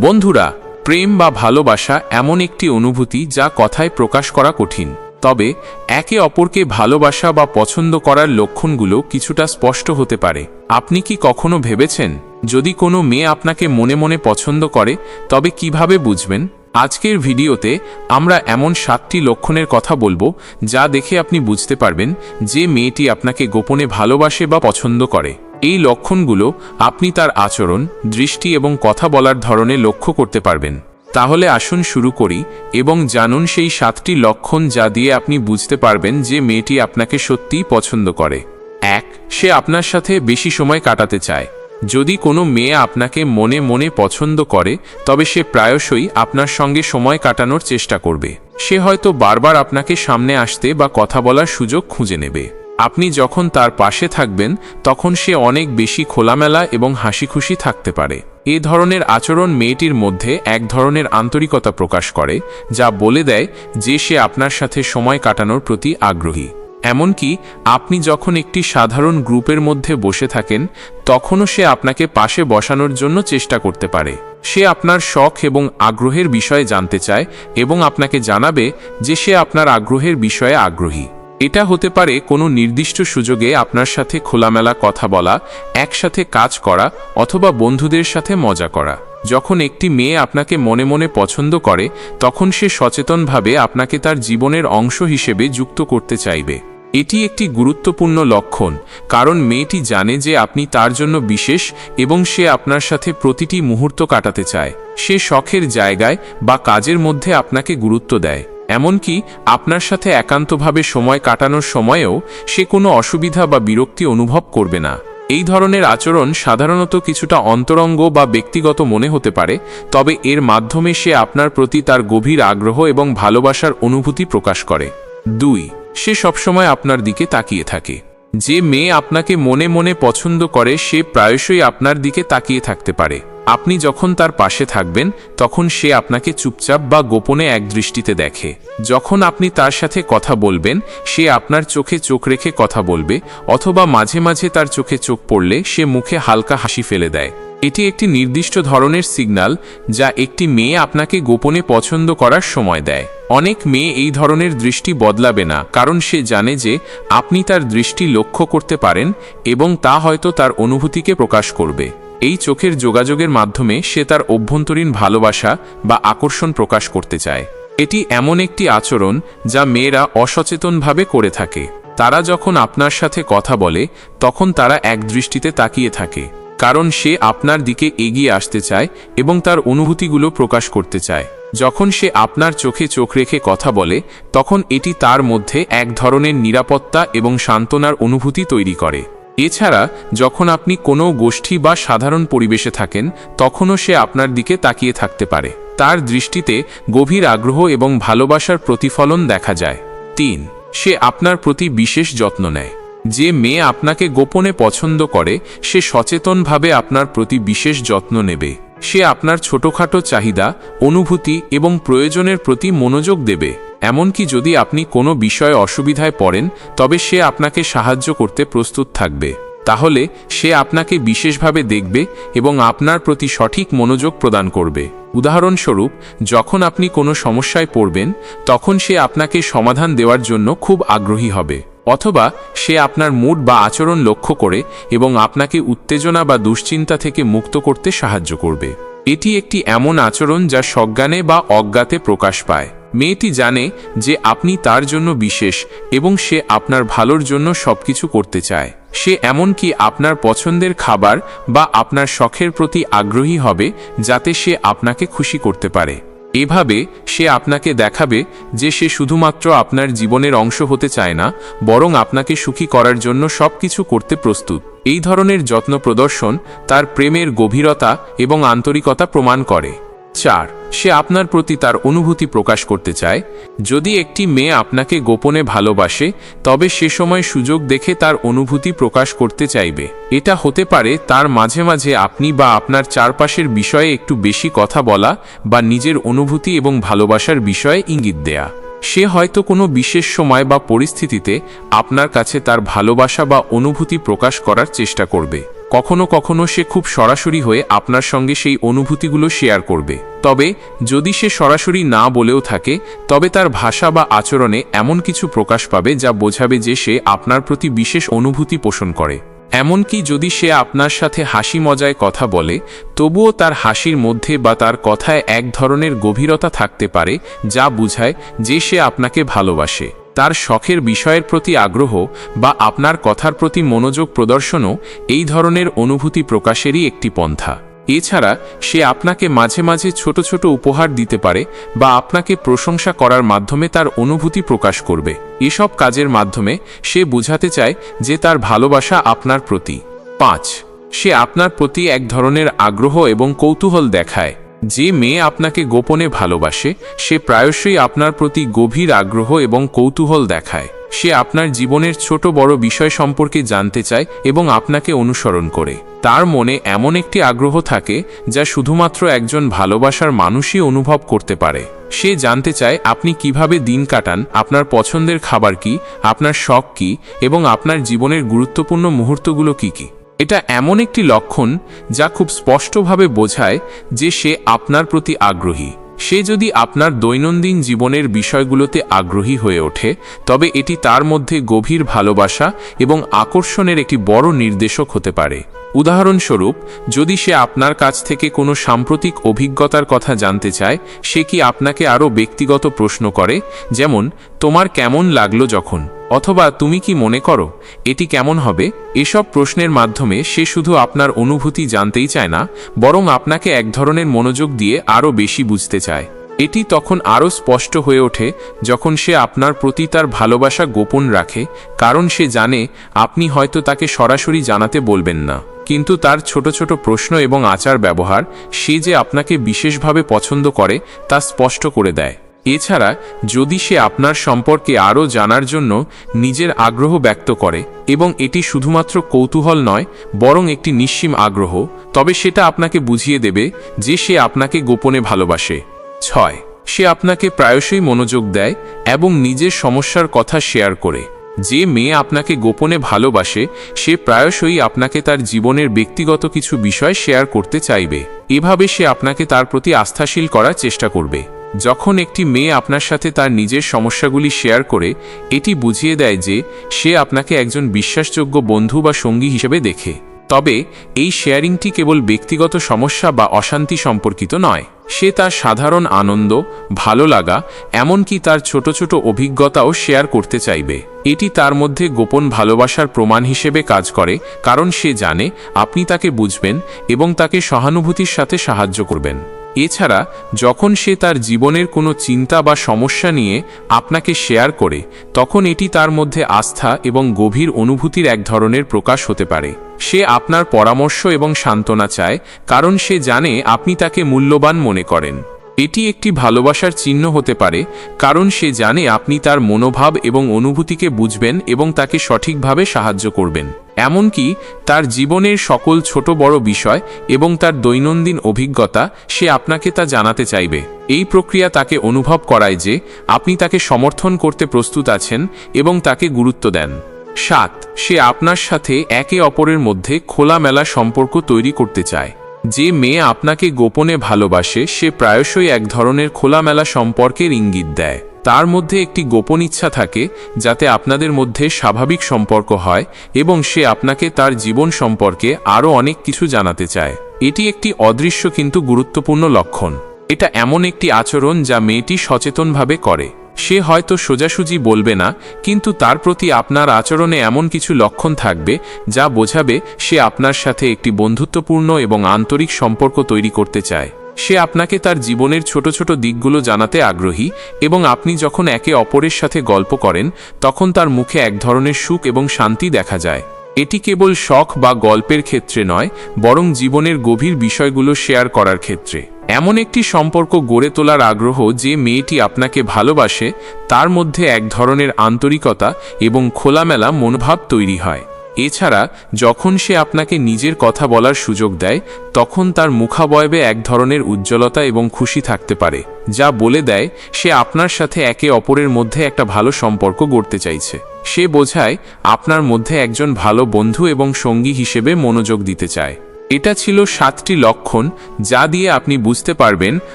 বন্ধুরা, প্রেম বা ভালোবাসা এমন একটি অনুভূতি যা কথায় প্রকাশ করা কঠিন। তবে, একে অপরকে ভালোবাসা বা পছন্দ করার লক্ষণগুলো কিছুটা স্পষ্ট হতে পারে। আপনি কি কখনো ভেবেছেন, যদি কোনো মেয়ে আপনাকে মনে মনে পছন্দ করে, তবে কীভাবে বুঝবেন? আজকের ভিডিওতে আমরা এমন সাতটি লক্ষণের কথা বলব যা দেখে আপনি বুঝতে পারবেন যে মেয়েটি আপনাকে গোপনে ভালোবাসে বা পছন্দ করে। এই লক্ষণগুলো আপনি তার আচরণ, দৃষ্টি এবং কথা বলার ধরনে লক্ষ্য করতে পারবেন। তাহলে আসুন শুরু করি এবং জানুন সেই সাতটি লক্ষণ যা দিয়ে আপনি বুঝতে পারবেন যে মেয়েটি আপনাকে সত্যিই পছন্দ করে। এক, সে আপনার সাথে বেশি সময় কাটাতে চায়। যদি কোনো মেয়ে আপনাকে মনে মনে পছন্দ করে, তবে সে প্রায়শই আপনার সঙ্গে সময় কাটানোর চেষ্টা করবে। সে হয়তো বারবার আপনাকে সামনে আসতে বা কথা বলার সুযোগ খুঁজে নেবে। আপনি যখন তার পাশে থাকবেন, তখন সে অনেক বেশি খোলামেলা এবং হাসি খুশি থাকতে পারে। এ ধরনের আচরণ মেয়েটির মধ্যে এক ধরনের আন্তরিকতা প্রকাশ করে, যা বলে দেয় যে সে আপনার সাথে সময় কাটানোর প্রতি আগ্রহী। এমনকি, আপনি যখন একটি সাধারণ গ্রুপের মধ্যে বসে থাকেন, তখনও সে আপনাকে পাশে বসানোর জন্য চেষ্টা করতে পারে। সে আপনার শখ এবং আগ্রহের বিষয়ে জানতে চায় এবং আপনাকে জানাবে যে সে আপনার আগ্রহের বিষয়ে আগ্রহী। এটা হতে পারে কোনো নির্দিষ্ট সুযোগে আপনার সাথে খোলামেলা কথা বলা, একসাথে কাজ করা অথবা বন্ধুদের সাথে মজা করা। যখন একটি মেয়ে আপনাকে মনে মনে পছন্দ করে, তখন সে সচেতনভাবে আপনাকে তার জীবনের অংশ হিসেবে যুক্ত করতে চাইবে। এটি একটি গুরুত্বপূর্ণ লক্ষণ, কারণ মেয়েটি জানে যে আপনি তার জন্য বিশেষ এবং সে আপনার সাথে প্রতিটি মুহূর্ত কাটাতে চায়। সে শখের জায়গায় বা কাজের মধ্যে আপনাকে গুরুত্ব দেয়। এমনকি আপনার সাথে একান্তভাবে সময় কাটানোর সময়েও সে কোনো অসুবিধা বা বিরক্তি অনুভব করবে না। এই ধরনের আচরণ সাধারণত কিছুটা অন্তরঙ্গ বা ব্যক্তিগত মনে হতে পারে, তবে এর মাধ্যমে সে আপনার প্রতি তার গভীর আগ্রহ এবং ভালোবাসার অনুভূতি প্রকাশ করে। দুই, সে সবসময় আপনার দিকে তাকিয়ে থাকে। যে মেয়ে আপনাকে মনে মনে পছন্দ করে, সে প্রায়শই আপনার দিকে তাকিয়ে থাকতে পারে। আপনি যখন তার পাশে থাকবেন, তখন সে আপনাকে চুপচাপ বা গোপনে এক দৃষ্টিতে দেখে। যখন আপনি তার সাথে কথা বলবেন, সে আপনার চোখে চোখ রেখে কথা বলবে, অথবা মাঝে মাঝে তার চোখে চোখ পড়লে সে মুখে হালকা হাসি ফেলে দেয়। এটি একটি নির্দিষ্ট ধরনের সিগন্যাল যা একটি মেয়ে আপনাকে গোপনে পছন্দ করার সময় দেয়। অনেক মেয়ে এই ধরনের দৃষ্টি বদলাবে না, কারণ সে জানে যে আপনি তার দৃষ্টি লক্ষ্য করতে পারেন, এবং তা হয়তো তার অনুভূতিকে প্রকাশ করবে। এই চোখের যোগাযোগের মাধ্যমে সে তার অভ্যন্তরীণ ভালোবাসা বা আকর্ষণ প্রকাশ করতে চায়। এটি এমন একটি আচরণ যা মেয়েরা অসচেতনভাবে করে থাকে। তারা যখন আপনার সাথে কথা বলে, তখন তারা এক দৃষ্টিতে তাকিয়ে থাকে, কারণ সে আপনার দিকে এগিয়ে আসতে চায় এবং তার অনুভূতিগুলো প্রকাশ করতে চায়। যখন সে আপনার চোখে চোখ রেখে কথা বলে, তখন এটি তার মধ্যে এক ধরনের নিরাপত্তা এবং সান্ত্বনার অনুভূতি তৈরি করে। এছাড়া, যখন আপনি কোনো গোষ্ঠী বা সাধারণ পরিবেশে থাকেন, তখনও সে আপনার দিকে তাকিয়ে থাকতে পারে। তার দৃষ্টিতে গভীর আগ্রহ এবং ভালোবাসার প্রতিফলন দেখা যায়। তিন, সে আপনার প্রতি বিশেষ যত্ন নেয়। যে মেয়ে আপনাকে গোপনে পছন্দ করে, সে সচেতনভাবে আপনার প্রতি বিশেষ যত্ন নেবে। সে আপনার ছোটখাটো চাহিদা, অনুভূতি এবং প্রয়োজনের প্রতি মনোযোগ দেবে। এমনকি যদি আপনি কোনো বিষয়ে অসুবিধায় পড়েন, তবে সে আপনাকে সাহায্য করতে প্রস্তুত থাকবে। তাহলে, সে আপনাকে বিশেষভাবে দেখবে এবং আপনার প্রতি সঠিক মনোযোগ প্রদান করবে। উদাহরণস্বরূপ, যখন আপনি কোনো সমস্যায় পড়বেন, তখন সে আপনাকে সমাধান দেওয়ার জন্য খুব আগ্রহী হবে। অথবা, সে আপনার মুড বা আচরণ লক্ষ্য করে এবং আপনাকে উত্তেজনা বা দুশ্চিন্তা থেকে মুক্ত করতে সাহায্য করবে। এটি একটি এমন আচরণ যা সজ্ঞানে বা অজ্ঞাতে প্রকাশ পায়। মেয়েটি জানে যে আপনি তার জন্য বিশেষ এবং সে আপনার ভালোর জন্য সবকিছু করতে চায়। সে এমনকি আপনার পছন্দের খাবার বা আপনার শখের প্রতি আগ্রহী হবে যাতে সে আপনাকে খুশি করতে পারে। এভাবে সে আপনাকে দেখাবে যে সে শুধুমাত্র আপনার জীবনের অংশ হতে চায় না, বরং আপনাকে সুখী করার জন্য সব কিছু করতে প্রস্তুত। এই ধরনের যত্ন প্রদর্শন তার প্রেমের গভীরতা এবং আন্তরিকতা প্রমাণ করে। চার, সে আপনার প্রতি তার অনুভূতি প্রকাশ করতে চায়। যদি একটি মেয়ে আপনাকে গোপনে ভালোবাসে, তবে সে সময় সুযোগ দেখে তার অনুভূতি প্রকাশ করতে চাইবে। এটা হতে পারে তার মাঝে মাঝে আপনি বা আপনার চারপাশের বিষয়ে একটু বেশি কথা বলা বা নিজের অনুভূতি এবং ভালোবাসার বিষয়ে ইঙ্গিত দেয়া। সে হয়তো কোনো বিশেষ সময় বা পরিস্থিতিতে আপনার কাছে তার ভালোবাসা বা অনুভূতি প্রকাশ করার চেষ্টা করবে। কখনো কখনো সে খুব সরাসরি হয়ে আপনার সঙ্গে সেই অনুভূতিগুলো শেয়ার করবে। তবে, যদি সে সরাসরি না বলেও থাকে, তবে তার ভাষা বা আচরণে এমন কিছু প্রকাশ পাবে যা বোঝাবে যে সে আপনার প্রতি বিশেষ অনুভূতি পোষণ করে। এমনকি যদি সে আপনার সাথে হাসি মজায় কথা বলে, তবুও তার হাসির মধ্যে বা তার কথায় এক ধরনের গভীরতা থাকতে পারে, যা বুঝায় যে সে আপনাকে ভালোবাসে। তার শখের বিষয়ের প্রতি আগ্রহ বা আপনার কথার প্রতি মনোযোগ প্রদর্শনও এই ধরনের অনুভূতি প্রকাশেরই একটি পন্থা। এছাড়া সে আপনাকে মাঝে মাঝে ছোট ছোট উপহার দিতে পারে বা আপনাকে প্রশংসা করার মাধ্যমে তার অনুভূতি প্রকাশ করবে। এসব কাজের মাধ্যমে সে বুঝাতে চায় যে তার ভালোবাসা আপনার প্রতি। পাঁচ, সে আপনার প্রতি এক ধরনের আগ্রহ এবং কৌতূহল দেখায়। যে মেয়ে আপনাকে গোপনে ভালোবাসে, সে প্রায়শই আপনার প্রতি গভীর আগ্রহ এবং কৌতূহল দেখায়। সে আপনার জীবনের ছোট বড় বিষয় সম্পর্কে জানতে চায় এবং আপনাকে অনুসরণ করে। তার মনে এমন একটি আগ্রহ থাকে, যা শুধুমাত্র একজন ভালোবাসার মানুষই অনুভব করতে পারে। সে জানতে চায়, আপনি কীভাবে দিন কাটান, আপনার পছন্দের খাবার কি, আপনার শখ কি, এবং আপনার জীবনের গুরুত্বপূর্ণ মুহূর্তগুলো কি কি। এটা এমন একটি লক্ষণ যা খুব স্পষ্টভাবে বোঝায় যে সে আপনার প্রতি আগ্রহী। সে যদি আপনার দৈনন্দিন জীবনের বিষয়গুলোতে আগ্রহী হয়ে ওঠে, তবে এটি তার মধ্যে গভীর ভালোবাসা এবং আকর্ষণের একটি বড় নির্দেশক হতে পারে। উদাহরণস্বরূপ, যদি সে আপনার কাছ থেকে কোনো সাম্প্রতিক অভিজ্ঞতার কথা জানতে চায়, সে কি আপনাকে আরও ব্যক্তিগত প্রশ্ন করে? যেমন, তোমার কেমন লাগল যখন? অথবা তুমি কি মনে করো, এটি কেমন হবে? এসব প্রশ্নের মাধ্যমে সে শুধু আপনার অনুভূতি জানতেই চায় না, বরং আপনাকে এক ধরনের মনোযোগ দিয়ে আরও বেশি বুঝতে চায়। এটি তখন আরও স্পষ্ট হয়ে ওঠে যখন সে আপনার প্রতি তার ভালোবাসা গোপন রাখে, কারণ সে জানে আপনি হয়তো তাকে সরাসরি জানাতে বলবেন না। কিন্তু তার ছোট ছোট প্রশ্ন এবং আচার ব্যবহার, সে যে আপনাকে বিশেষভাবে পছন্দ করে, তা স্পষ্ট করে দেয়। এছাড়া যদি সে আপনার সম্পর্কে আরও জানার জন্য নিজের আগ্রহ ব্যক্ত করে এবং এটি শুধুমাত্র কৌতূহল নয়, বরং একটি নিঃসীম আগ্রহ, তবে সেটা আপনাকে বুঝিয়ে দেবে যে সে আপনাকে গোপনে ভালোবাসে। ছয়, সে আপনাকে প্রায়শই মনোযোগ দেয় এবং নিজের সমস্যার কথা শেয়ার করে। যে মেয়ে আপনাকে গোপনে ভালোবাসে, সে প্রায়শই আপনাকে তার জীবনের ব্যক্তিগত কিছু বিষয় শেয়ার করতে চাইবে। এভাবে সে আপনাকে তার প্রতি আস্থাশীল করার চেষ্টা করবে। যখন একটি মেয়ে আপনার সাথে তার নিজের সমস্যাগুলি শেয়ার করে, এটি বুঝিয়ে দেয় যে সে আপনাকে একজন বিশ্বাসযোগ্য বন্ধু বা সঙ্গী হিসেবে দেখে। তবে, এই শেয়ারিংটি কেবল ব্যক্তিগত সমস্যা বা অশান্তি সম্পর্কিত নয়। সে তার সাধারণ আনন্দ, ভালো লাগা, এমনকি তার ছোট ছোট অভিজ্ঞতাও শেয়ার করতে চাইবে। এটি তার মধ্যে গোপন ভালোবাসার প্রমাণ হিসেবে কাজ করে, কারণ সে জানে আপনি তাকে বুঝবেন এবং তাকে সহানুভূতির সাথে সাহায্য করবেন। এছাড়া, যখন সে তার জীবনের কোনো চিন্তা বা সমস্যা নিয়ে আপনাকে শেয়ার করে, তখন এটি তার মধ্যে আস্থা এবং গভীর অনুভূতির এক ধরনের প্রকাশ হতে পারে। সে আপনার পরামর্শ এবং সান্ত্বনা চায়, কারণ সে জানে আপনি তাকে মূল্যবান মনে করেন। এটি একটি ভালোবাসার চিহ্ন হতে পারে, কারণ সে জানে আপনি তার মনোভাব এবং অনুভূতিকে বুঝবেন এবং তাকে সঠিকভাবে সাহায্য করবেন। এমনকি তার জীবনের সকল ছোট বড় বিষয় এবং তার দৈনন্দিন অভিজ্ঞতা সে আপনাকে তা জানাতে চাইবে। এই প্রক্রিয়া তাকে অনুভব করায় যে আপনি তাকে সমর্থন করতে প্রস্তুত আছেন এবং তাকে গুরুত্ব দেন। সাত, সে আপনার সাথে একে অপরের মধ্যে খোলামেলা সম্পর্ক তৈরি করতে চায়। যে মেয়ে আপনাকে গোপনে ভালোবাসে, সে প্রায়শই এক ধরনের খোলামেলা সম্পর্কের ইঙ্গিত দেয়। তার মধ্যে একটি গোপন ইচ্ছা থাকে যাতে আপনাদের মধ্যে স্বাভাবিক সম্পর্ক হয় এবং সে আপনাকে তার জীবন সম্পর্কে আরও অনেক কিছু জানাতে চায়। এটি একটি অদৃশ্য কিন্তু গুরুত্বপূর্ণ লক্ষণ। এটা এমন একটি আচরণ যা মেয়েটি সচেতনভাবে করে। সে হয়তো সোজাসুজি বলবে না, কিন্তু তার প্রতি আপনার আচরণে এমন কিছু লক্ষণ থাকবে যা বোঝাবে সে আপনার সাথে একটি বন্ধুত্বপূর্ণ এবং আন্তরিক সম্পর্ক তৈরি করতে চায়। সে আপনাকে তার জীবনের ছোট ছোট দিকগুলো জানাতে আগ্রহী এবং আপনি যখন একে অপরের সাথে গল্প করেন, তখন তার মুখে এক ধরনের সুখ এবং শান্তি দেখা যায়। এটি কেবল শখ বা গল্পের ক্ষেত্রে নয়, বরং জীবনের গভীর বিষয়গুলো শেয়ার করার ক্ষেত্রে। এমন একটি সম্পর্ক গড়ে তোলার আগ্রহ যে মেয়েটি আপনাকে ভালোবাসে, তার মধ্যে এক ধরনের আন্তরিকতা এবং খোলামেলা মনোভাব তৈরি হয়। এছাড়া, যখন সে আপনাকে নিজের কথা বলার সুযোগ দেয়, তখন তার মুখাবয়বে এক ধরনের উজ্জ্বলতা এবং খুশি থাকতে পারে, যা বলে দেয়, সে আপনার সাথে একে অপরের মধ্যে একটা ভালো সম্পর্ক গড়তে চাইছে। সে বোঝায়, আপনার মধ্যে একজন ভালো বন্ধু এবং সঙ্গী হিসেবে মনোযোগ দিতে চায়। এটা ছিল সাতটি লক্ষণ যা দিয়ে আপনি বুঝতে পারবেন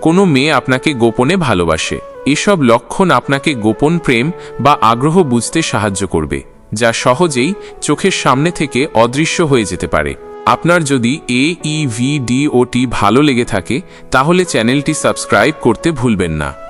কোনো মেয়ে আপনাকে গোপনে ভালোবাসে। এসব লক্ষণ আপনাকে গোপন প্রেম বা আগ্রহ বুঝতে সাহায্য করবে। যা সহজেই চোখের সামনে থেকে অদৃশ্য হয়ে যেতে পারে। আপনার যদি এ ই ওটি ভালো লেগে থাকে, তাহলে চ্যানেলটি সাবস্ক্রাইব করতে ভুলবেন না।